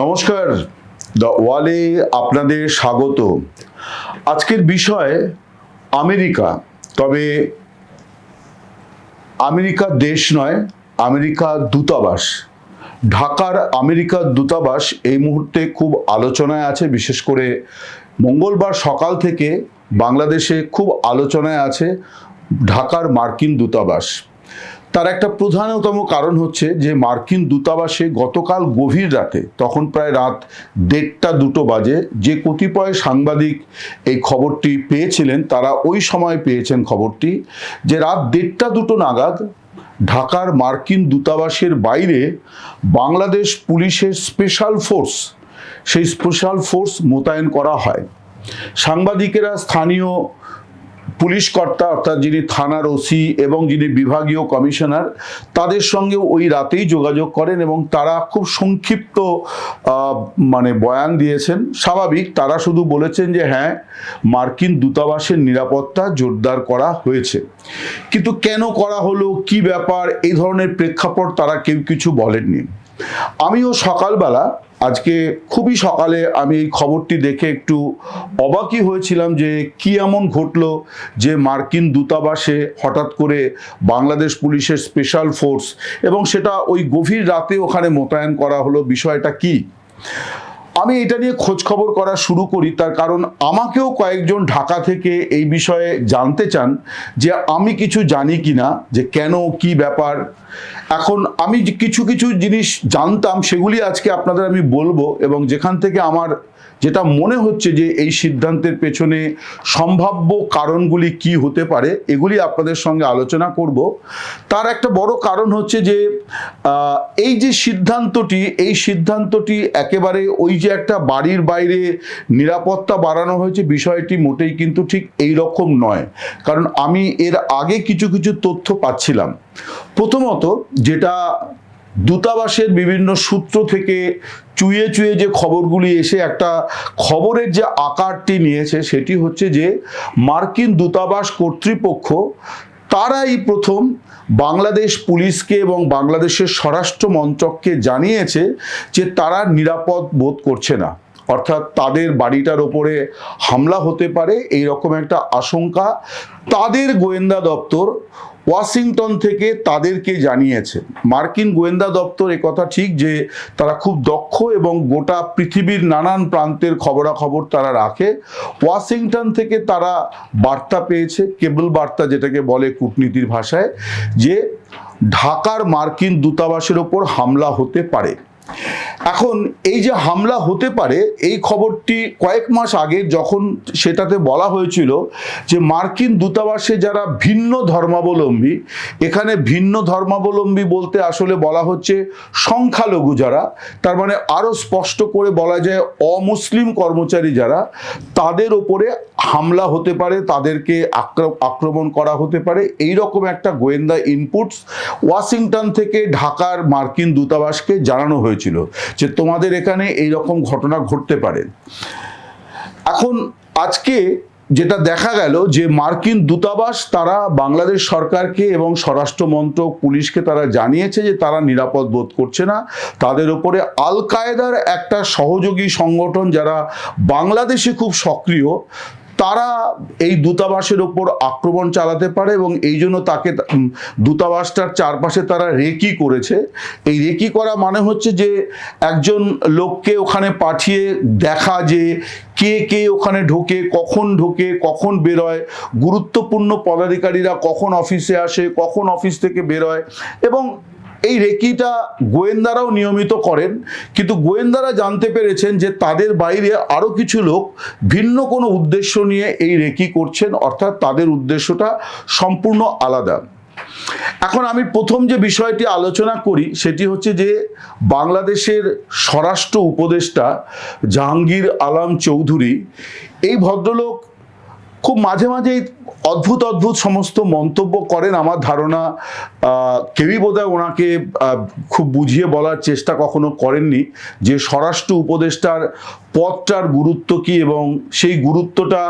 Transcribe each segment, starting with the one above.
নমস্কার দ্য ওয়ালে আপনাদের স্বাগত। আজকের বিষয় আমেরিকা, তবে আমেরিকা দেশ নয়, আমেরিকা দূতাবাস। ঢাকার আমেরিকার দূতাবাস এই মুহূর্তে খুব আলোচনায় আছে, বিশেষ করে মঙ্গলবার সকাল থেকে বাংলাদেশে খুব আলোচনায় আছে ঢাকার মার্কিন দূতাবাস। তার একটা প্রধানতম কারণ হচ্ছে যে মার্কিন দূতাবাসে গতকাল গভীর রাতে, তখন প্রায় রাত দেড়টা দুটো বাজে, যে কতিপয় সাংবাদিক এই খবরটি পেয়েছিলেন, তারা ওই সময় পেয়েছেন খবরটি যে রাত দেড়টা দুটো নাগাদ ঢাকার মার্কিন দূতাবাসের বাইরে বাংলাদেশ পুলিশের স্পেশাল ফোর্স, সেই স্পেশাল ফোর্স মোতায়েন করা হয়। সাংবাদিকেরা স্থানীয় পুলিশ কর্তা অর্থাৎ যিনি থানার ওসি এবং যিনি বিভাগীয় কমিশনার, তাদের সঙ্গে ওই রাতেই যোগাযোগ করেন এবং তারা খুব সংক্ষিপ্ত মানে বয়ান দিয়েছেন। স্বাভাবিক, তারা শুধু বলেছেন যে হ্যাঁ মার্কিন দূতাবাসের নিরাপত্তা জোরদার করা হয়েছে। কিন্তু কেন করা হলো, কি ব্যাপার, এই ধরনের প্রেক্ষাপট তারা কেউ কিছু বলেননি। আমিও সকালবেলা আজকে খুবই সকালে আমি এই খবরটি দেখে একটু অবাকই হয়েছিলাম যে কি এমন ঘটলো যে মার্কিন দূতাবাসে হঠাৎ করে বাংলাদেশ পুলিশের স্পেশাল ফোর্স এবং সেটা ওই গভীর রাতে ওখানে মোতায়েন করা হলো, বিষয়টা কি? আমি এটা নিয়ে খোঁজ খবর করা শুরু করি, তার কারণ আমাকেও কয়েকজন ঢাকা থেকে এই বিষয়ে জানতে চান যে আমি কিছু জানি কি না যে কেন, কি ব্যাপার। এখন আমি কিছু কিছু জিনিস জানতাম, সেগুলি আজকে আপনাদের আমি বলব এবং যেখান থেকে আমার যেটা মনে হচ্ছে যে এই সিদ্ধান্তের পেছনে সম্ভাব্য কারণগুলি কি হতে পারে, এগুলি আপনাদের সঙ্গে আলোচনা করব। তার একটা বড় কারণ হচ্ছে যে এই যে সিদ্ধান্তটি, এই সিদ্ধান্তটি একেবারে ওই যে একটা বাড়ির বাইরে নিরাপত্তা বাড়ানো হয়েছে, বিষয়টি মোটেই কিন্তু ঠিক এই রকম নয়। কারণ আমি এর আগে কিছু কিছু তথ্য পাচ্ছিলাম। প্রথমত যেটা দূতাবাসের বিভিন্ন সূত্র থেকে চুয়ে চুয়ে যে খবরগুলি এসে একটা খবরের যে আকারটি নিয়েছে সেটি হচ্ছে যে মার্কিন দূতাবাস কর্তৃপক্ষ তারাই প্রথম বাংলাদেশ পুলিশকে এবং বাংলাদেশের স্বরাষ্ট্র মন্ত্রককে জানিয়েছে যে তারা নিরাপদ বোধ করছে না। অর্থাৎ তাদের বাড়িটার ওপরে হামলা হতে পারে এই রকম একটা আশঙ্কা। তাদের গোয়েন্দা দপ্তর ওয়াশিংটন থেকে তাদেরকে জানিয়েছে। মার্কিন গোয়েন্দা দপ্তর কথা ঠিক যে তারা খুব দক্ষ এবং গোটা পৃথিবীর নানান প্রান্তের খবরাখবর তারা রাখে। ওয়াশিংটন থেকে তারা বার্তা পেয়েছে, কেবল বার্তা যেটাকে বলে কূটনীতির ভাষায়, যে ঢাকার মার্কিন দূতাবাসের ওপর হামলা হতে পারে। এখন এই যে হামলা হতে পারে, এই খবরটি কয়েক মাস আগে যখন সেটাতে বলা হয়েছিল যে মার্কিন দূতাবাসে যারা ভিন্ন ধর্মাবলম্বী, এখানে ভিন্ন ধর্মাবলম্বী বলতে আসলে বলা হচ্ছে সংখ্যালঘু যারা, তার মানে আরও স্পষ্ট করে বলা যায় অমুসলিম কর্মচারী যারা, তাদের ওপরে হামলা হতে পারে, তাদেরকে আক্র- আক্রমণ করা হতে পারে। এই রকম একটা গোয়েন্দা ইনপুটস ওয়াশিংটন থেকে ঢাকার মার্কিন দূতাবাসকে জানানো হয়েছিল যে তোমাদের এখানে এই রকম ঘটনা ঘটতে পারে। এখন আজকে যেটা দেখা গেল যে মার্কিন দূতাবাস তারা বাংলাদেশ সরকারকে এবং স্বরাষ্ট্র মন্ত্রক পুলিশকে তারা জানিয়েছে যে তারা নিরাপদ বোধ করছে না। তাদের উপরে আল কায়েদার একটা সহযোগী সংগঠন যারা বাংলাদেশে খুব সক্রিয় তারা এই দূতাবাসের ওপর আক্রমণ চালাতে পারে এবং এই জন্য তাকে দূতাবাসটার চারপাশে তারা রেকি করেছে। এই রেকি করা মানে হচ্ছে যে একজন লোককে ওখানে পাঠিয়ে দেখা যে কে কে ওখানে ঢোকে, কখন ঢোকে, কখন বেরোয়, গুরুত্বপূর্ণ পদাধিকারীরা কখন অফিসে আসে, কখন অফিস থেকে বেরোয় এবং এই রেকিটা গোয়েন্দারাও নিয়মিত করেন, কিন্তু গোয়েন্দারা জানতে পেরেছেন যে তাদের বাইরে আরও কিছু লোক ভিন্ন কোনো উদ্দেশ্য নিয়ে এই রেকি করছেন, অর্থাৎ তাদের উদ্দেশ্যটা সম্পূর্ণ আলাদা। এখন আমি প্রথম যে বিষয়টি আলোচনা করি, সেটি হচ্ছে যে বাংলাদেশের স্বরাষ্ট্র উপদেষ্টা জাহাঙ্গীর আলম চৌধুরী, এই ভদ্রলোক খুব মাঝে মাঝেই অদ্ভুত অদ্ভুত সমস্ত মন্তব্য করেন। আমার ধারণা কেউই বোধহয় ওনাকে খুব বুঝিয়ে বলার চেষ্টা কখনো করেননি যে স্বরাষ্ট্র উপদেষ্টার পদটার গুরুত্ব কি এবং সেই গুরুত্বটা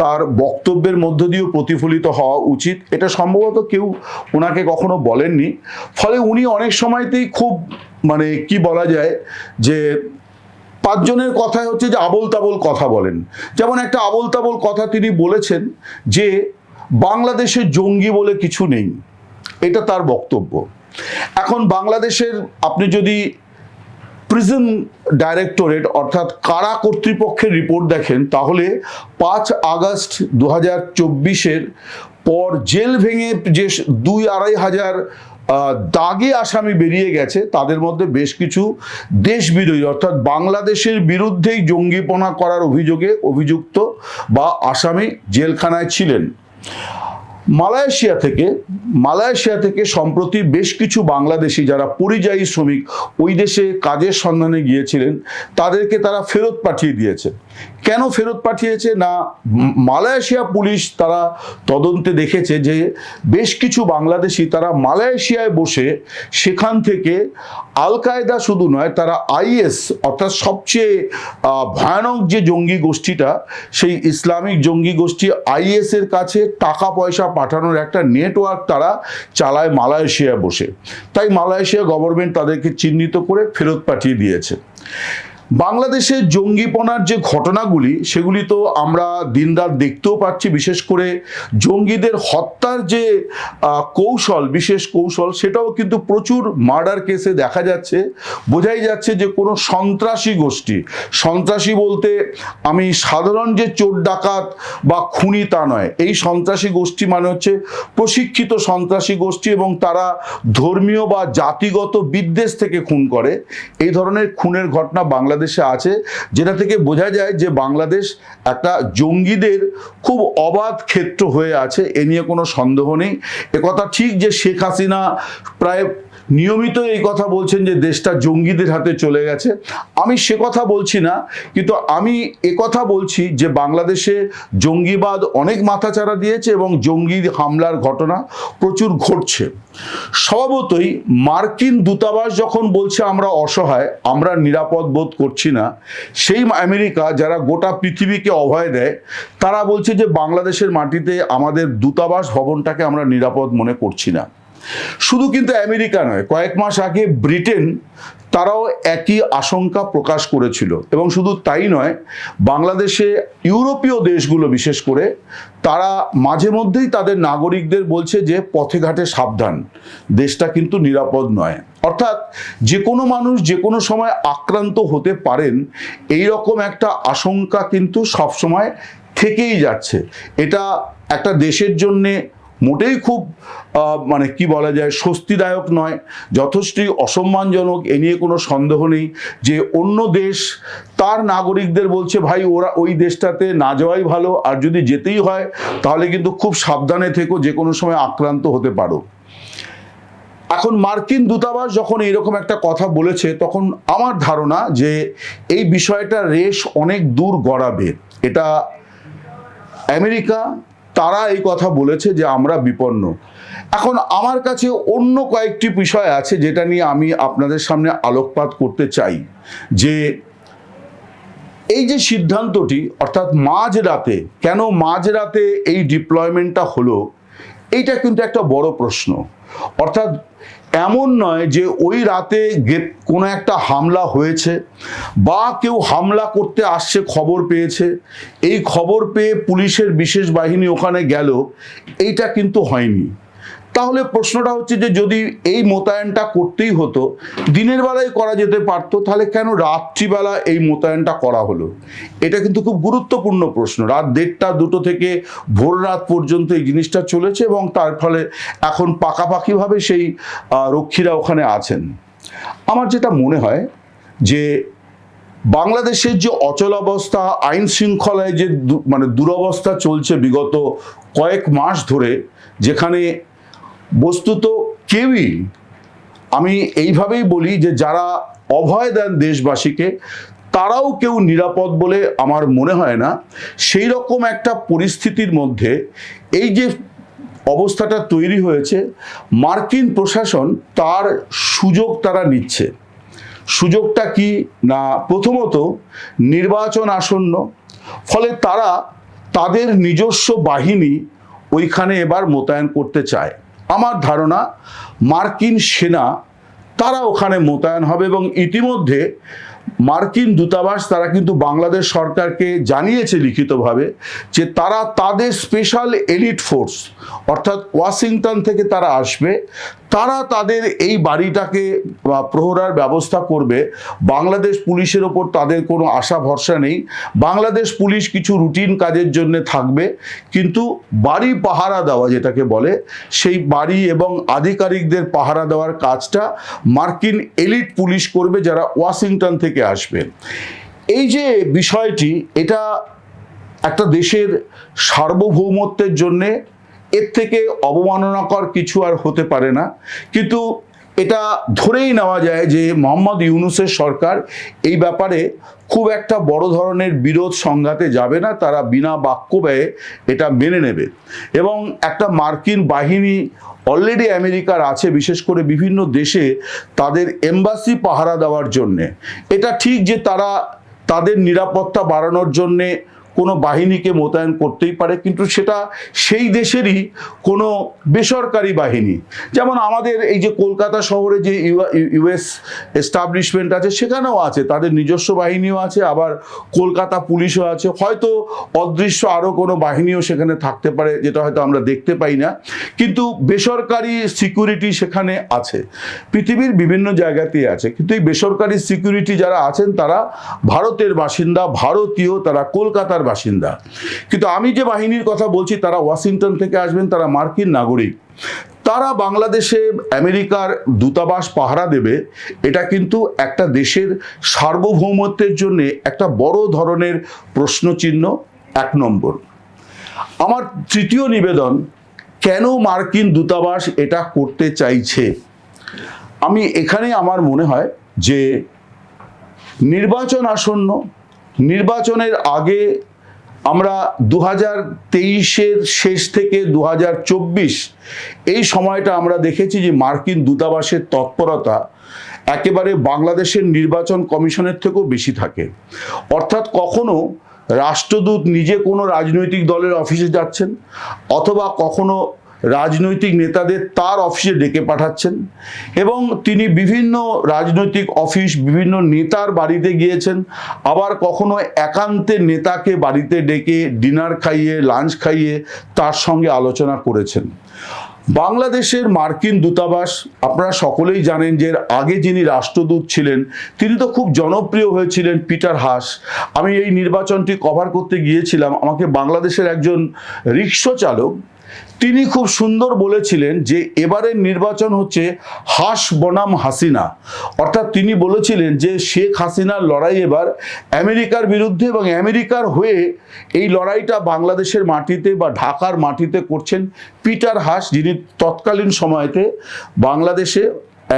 তার বক্তব্যের মধ্য দিয়েও প্রতিফলিত হওয়া উচিত। এটা সম্ভবত কেউ ওনাকে কখনো বলেননি। ফলে উনি অনেক সময়তেই খুব মানে কি বলা যায় যে পাঁচজনের কথাই হচ্ছে যে আবল তাবল কথা বলেন। যেমন একটা আবল তাবল কথা তিনি বলেছেন যে, বাংলাদেশে জঙ্গি বলে কিছু নেই। এটা তার বক্তব্য। এখন বাংলাদেশের আপনি যদি প্রিজন ডাইরেক্টরেট অর্থাৎ কারা কর্তৃপক্ষের রিপোর্ট দেখেন, তাহলে পাঁচ আগস্ট দু হাজার পর জেল ভেঙে যে দুই আড়াই হাজার দাগে আসামি বেরিয়ে গেছে। তাদের মধ্যে বেশ কিছু দেশ বিরোধী, অর্থাৎ বাংলাদেশের বিরুদ্ধেই জঙ্গিপনা করার অভিযোগে অভিযুক্ত বা আসামি জেলখানায় ছিলেন। মালয়েশিয়া থেকে মালয়েশিয়া থেকে সম্প্রতি বেশ কিছু বাংলাদেশি যারা পরিযায়ী শ্রমিক ওই দেশে কাজের সন্ধানে গিয়েছিলেন, তাদেরকে তারা ফেরত পাঠিয়ে দিয়েছে। কেন ফেরত পাঠিয়েছে না? মালয়েশিয়া পুলিশ তারা তদন্তে দেখেছে যে বেশ কিছু বাংলাদেশি তারা মালয়েশিয়ায় বসে সেখান থেকে আল কায়দা শুধু নয়, তারা আইএস, অর্থাৎ সবচেয়ে ভয়ানক যে জঙ্গি গোষ্ঠীটা, সেই ইসলামিক জঙ্গি গোষ্ঠী আইএস এর কাছে টাকা পয়সা পাঠানোর একটা নেটওয়ার্ক তারা চালায় মালয়েশিয়ায় বসে। তাই মালয়েশিয়া গভর্নমেন্ট তাদেরকে চিহ্নিত করে ফেরত পাঠিয়ে দিয়েছে। বাংলাদেশের জঙ্গিপনার যে ঘটনাগুলি, সেগুলি তো আমরা দিনরাত দেখতেও পাচ্ছি। বিশেষ করে জঙ্গিদের হত্যার যে কৌশল, বিশেষ কৌশল, সেটাও কিন্তু প্রচুর মার্ডার কেসে দেখা যাচ্ছে। বোঝাই যাচ্ছে যে কোনো সন্ত্রাসী গোষ্ঠী, সন্ত্রাসী বলতে আমি সাধারণ যে চোর ডাকাত বা খুনি তা নয়। এই সন্ত্রাসী গোষ্ঠী মানে হচ্ছে প্রশিক্ষিত সন্ত্রাসী গোষ্ঠী এবং তারা ধর্মীয় বা জাতিগত বিদ্বেষ থেকে খুন করে। এই ধরনের খুনের ঘটনা বাংলাদেশে আছে, যেটা থেকে বোঝা যায় যে বাংলাদেশ একটা জঙ্গিদের খুব অবাধ ক্ষেত্র হয়ে আছে, এ নিয়ে কোনো সন্দেহ নেই। একথা ঠিক যে শেখ হাসিনা প্রায় নিয়মিত এই কথা বলছেন যে দেশটা জঙ্গিদের হাতে চলে গেছে। আমি সে কথা বলছি না, কিন্তু আমি কথা বলছি যে বাংলাদেশে জঙ্গিবাদ অনেক মাথাচাড়া দিয়েছে এবং জঙ্গি হামলার ঘটনা প্রচুর ঘটছে। স্বভাবতই মার্কিন দূতাবাস যখন বলছে আমরা অসহায়, আমরা নিরাপদ বোধ করছি না, সেই আমেরিকা যারা গোটা পৃথিবীকে অভয় দেয়, তারা বলছে যে বাংলাদেশের মাটিতে আমাদের দূতাবাস ভবনটাকে আমরা নিরাপদ মনে করছি না। শুধু কিন্তু আমেরিকা নয়, কয়েক মাস আগে ব্রিটেন তারাও একই আশঙ্কা প্রকাশ করেছিল। এবং শুধু তাই নয়, বাংলাদেশে ইউরোপীয় দেশগুলো বিশেষ করে, তারা মাঝে মধ্যেই তাদের নাগরিকদের বলছে যে পথে ঘাটে সাবধান, দেশটা কিন্তু নিরাপদ নয়। অর্থাৎ যে কোনো মানুষ যে কোনো সময় আক্রান্ত হতে পারেন এই রকম একটা আশঙ্কা কিন্তু সবসময় থেকেই যাচ্ছে। এটা একটা দেশের জন্যে মোটেই খুব মানে কি বলা যায়, স্বস্তিদায়ক নয়, যথেষ্টই অসম্মানজনক, এ নিয়ে কোনো সন্দেহ নেই যে অন্য দেশ, তার নাগরিকদের বলছে, ভাই, ওরা ওই দেশটাতে না যাওয়াই ভালো, আর যদি যেতেই হয়, তাহলে কিন্তু খুব সাবধানে থেকো, যে কোনো সময় আক্রান্ত হতে পারো। এখন মার্কিন দূতাবাস যখন এইরকম একটা কথা বলেছে, তখন আমার ধারণা যে এই বিষয়টা রেশ অনেক দূর গড়াবে। এটা আমেরিকা তারা এই কথা বলেছে যে আমরা বিপন্ন। এখন আমার কাছে অন্য কয়েকটি বিষয় আছে যেটা নিয়ে আমি আপনাদের সামনে আলোকপাত করতে চাই। যে এই যে সিদ্ধান্তটি, অর্থাৎ মাঝ রাতে, কেন মাঝ রাতে এই ডিপ্লয়মেন্টটা হলো, এইটা কিন্তু একটা বড় প্রশ্ন। অর্থাৎ এমন নয় যে ওই রাতে কোনো একটা হামলা হয়েছে বা কেউ হামলা করতে আসছে খবর পেয়েছে। এই খবর পেয়ে পুলিশের বিশেষ বাহিনী ওখানে গেল। এইটা কিন্তু হয়নি। তাহলে প্রশ্নটা হচ্ছে যে যদি এই মোতায়েনটা করতেই হতো, দিনের বেলায় করা যেতে পারতো, তাহলে কেন রাত্রিবেলা এই মোতায়েনটা করা হলো? এটা কিন্তু খুব গুরুত্বপূর্ণ প্রশ্ন। রাত দেড়টা দুটো থেকে ভোর রাত পর্যন্ত এই জিনিসটা চলেছে এবং তার ফলে এখন পাকাপাকিভাবে সেই রক্ষীরা ওখানে আছেন। আমার যেটা মনে হয় যে বাংলাদেশের যে অচলাবস্থা আইন শৃঙ্খলায় যে মানে দুরবস্থা চলছে বিগত কয়েক মাস ধরে, যেখানে বস্তুত কেউই, আমি এইভাবেই বলি যে যারা অভয় দেন দেশবাসীকে, তারাও কেউ নিরাপদ বলে আমার মনে হয় না। সেই রকম একটা পরিস্থিতির মধ্যে এই যে অবস্থাটা তৈরি হয়েছে, মার্কিন প্রশাসন তার সুযোগ তারা নিচ্ছে। সুযোগটা কি না? প্রথমত নির্বাচন আসন্ন, ফলে তারা তাদের নিজস্ব বাহিনী ওইখানে এবার মোতায়েন করতে চায়। আমার ধারণা মার্কিন সেনা, তারা ওখানে মোতায়েন হবে এবং ইতিমধ্যে মার্কিন দূতাবাস, তারা কিন্তু বাংলাদেশ সরকারকে জানিয়েছে লিখিতভাবে যে তারা তাদের স্পেশাল এলিট ফোর্স অর্থাৎ ওয়াশিংটন থেকে তারা আসবে। তারা তাদের এই বাড়িটাকে প্রহরার ব্যবস্থা করবে। বাংলাদেশ পুলিশের ওপর তাদের কোনো আশা, ভরসা নেই। বাংলাদেশ পুলিশ কিছু রুটিন কাজের জন্য থাকবে। কিন্তু বাড়ি পাহারা দেওয়া যেটাকে বলে, সেই বাড়ি এবং আধিকারিকদের পাহারা দেওয়ার কাজটা মার্কিন এলিট পুলিশ করবে যারা ওয়াশিংটন থেকে আসবে এই যে বিষয়টি, এটা একটা দেশের সার্বভৌমত্বের জন্যে এর থেকে অবমাননাকর কিছু আর হতে পারে না। কিন্তু এটা ধরেই নেওয়া যায় যে মোহাম্মদ ইউনুসের সরকার এই ব্যাপারে খুব একটা বড় ধরনের বিরোধ সংঘাতে যাবে না, তারা বিনা বাক্য ব্যয়ে এটা মেনে নেবে। এবং একটা মার্কিন বাহিনী অলরেডি আমেরিকার আছে, বিশেষ করে বিভিন্ন দেশে তাদের এম্বাসি পাহারা দেওয়ার জন্যে। এটা ঠিক যে তারা তাদের নিরাপত্তা বাড়ানোর জন্যে কোনো বাহিনীকে মোতায়েন করতেই পারে, কিন্তু সেটা সেই দেশেরই কোনো বেসরকারি বাহিনী। যেমন আমাদের এই যে কলকাতা শহরে যে ইউএস এস্টাবলিশমেন্ট আছে, সেখানেও আছে, তাদের নিজস্ব বাহিনীও আছে, আবার কলকাতা পুলিশও আছে। হয়তো অদৃশ্য আরও কোনো বাহিনীও সেখানে থাকতে পারে, যেটা হয়তো আমরা দেখতে পাই না। কিন্তু বেসরকারি সিকিউরিটি সেখানে আছে, পৃথিবীর বিভিন্ন জায়গাতেই আছে। কিন্তু এই বেসরকারি সিকিউরিটি যারা আছেন, তারা ভারতের বাসিন্দা, ভারতীয়, তারা কলকাতার বাসিন্দা। কিন্তু আমি যে বাহিনীর কথা বলছি, তারা ওয়াশিংটন থেকে আসবেন, তারা মার্কিন নাগরিক। তারা বাংলাদেশে আমেরিকার দূতাবাস পাহারা দেবে। এটা কিন্তু একটা দেশের সার্বভৌমত্বের জন্য একটা বড় ধরনের প্রশ্নচিহ্ন, এক নম্বর। আমার তৃতীয় নিবেদন, কেন মার্কিন দূতাবাস এটা করতে চাইছে? আমি এখানে আমার মনে হয় যে, নির্বাচন আসন্ন, নির্বাচনের আগে আমরা দু হাজার তেইশের শেষ থেকে দু হাজার চব্বিশ এই সময়টা আমরা দেখেছি যে মার্কিন দূতাবাসের তৎপরতা একেবারে বাংলাদেশের নির্বাচন কমিশনের থেকেও বেশি থাকে। অর্থাৎ কখনো রাষ্ট্রদূত নিজে কোনো রাজনৈতিক দলের অফিসে যাচ্ছেন অথবা কখনো রাজনৈতিক নেতাদের তার অফিসে ডেকে পাঠাচ্ছেন এবং তিনি বিভিন্ন রাজনৈতিক অফিস, বিভিন্ন নেতার বাড়িতে গিয়েছেন। আবার কখনো একান্তে নেতাকে বাড়িতে ডেকে ডিনার খাইয়ে, লাঞ্চ খাইয়ে তার সঙ্গে আলোচনা করেছেন। বাংলাদেশের মার্কিন দূতাবাস, আপনারা সকলেই জানেন যে আগে যিনি রাষ্ট্রদূত ছিলেন, তিনি তো খুব জনপ্রিয় হয়েছিলেন পিটার হাস। আমি এই নির্বাচনটি কভার করতে গিয়েছিলাম। আমাকে বাংলাদেশের একজন রিক্সা চালক তিনি খুব সুন্দর বলেছিলেন যে এবারের নির্বাচন হচ্ছে হাস বনাম হাসিনা। অর্থাৎ তিনি বলেছিলেন যে শেখ হাসিনার লড়াই এবার আমেরিকার বিরুদ্ধে এবং আমেরিকার হয়ে এই লড়াইটা বাংলাদেশের মাটিতে বা ঢাকার মাটিতে করছেন পিটার হাস, যিনি তৎকালীন সময়তে বাংলাদেশে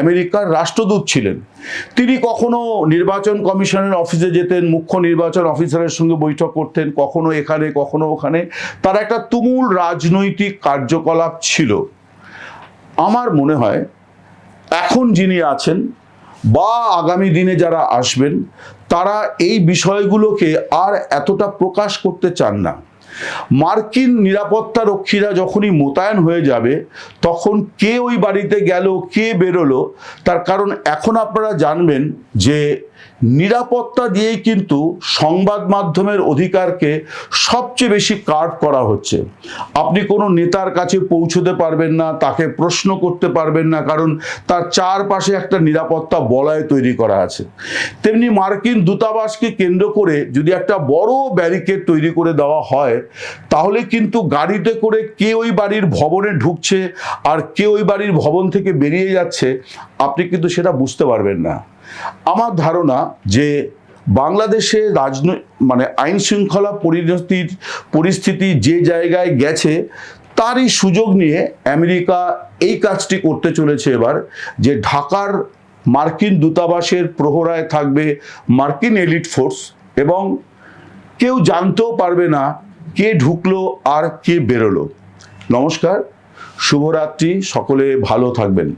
আমেরিকার রাষ্ট্রদূত ছিলেন। তিনি কখনো নির্বাচন কমিশনের অফিসে যেতেন, মুখ্য নির্বাচন অফিসারের সঙ্গে বৈঠক করতেন, কখনো এখানে, কখনো ওখানে। তার একটা তুমুল রাজনৈতিক কার্যকলাপ ছিল। আমার মনে হয় এখন যিনি আছেন বা আগামী দিনে যারা আসবেন, তারা এই বিষয়গুলোকে আর এতটা প্রকাশ করতে চান না। মার্কিন নিরাপত্তা রক্ষীরা যখনই মোতায়েন হয়ে যাবে, তখন কে ওই বাড়িতে গেল, কে বেরোলো, তার কারণ এখন আপনারা জানবেন যে নিরাপত্তা দিয়েই কিন্তু সংবাদ মাধ্যমের অধিকারকে সবচেয়ে বেশি কার্ভ করা হচ্ছে। আপনি কোনো নেতার কাছে পৌঁছতে পারবেন না, তাকে প্রশ্ন করতে পারবেন না, কারণ তার চারপাশে একটা নিরাপত্তা বলয় তৈরি করা আছে। তেমনি মার্কিন দূতাবাসকে কেন্দ্র করে যদি একটা বড় ব্যারিকেড তৈরি করে দেওয়া হয়, তাহলে কিন্তু গাড়িতে করে কে ওই বাড়ির ভবনে ঢুকছে আর কে ওই বাড়ির ভবন থেকে বেরিয়ে যাচ্ছে, আপনি কিন্তু সেটা বুঝতে পারবেন না। আমার ধারণা যে বাংলাদেশে রাজনৈ মানে আইন শৃঙ্খলা পরিণতির পরিস্থিতি যে জায়গায় গেছে, তারই সুযোগ নিয়ে আমেরিকা এই কাজটি করতে চলেছে এবার, যে ঢাকার মার্কিন দূতাবাসের প্রহরায় থাকবে মার্কিন এলিট ফোর্স এবং কেউ জানতেও পারবে না কে ঢুকলো আর কে বেরোলো। নমস্কার, শুভরাত্রি, সকলে ভালো থাকবেন।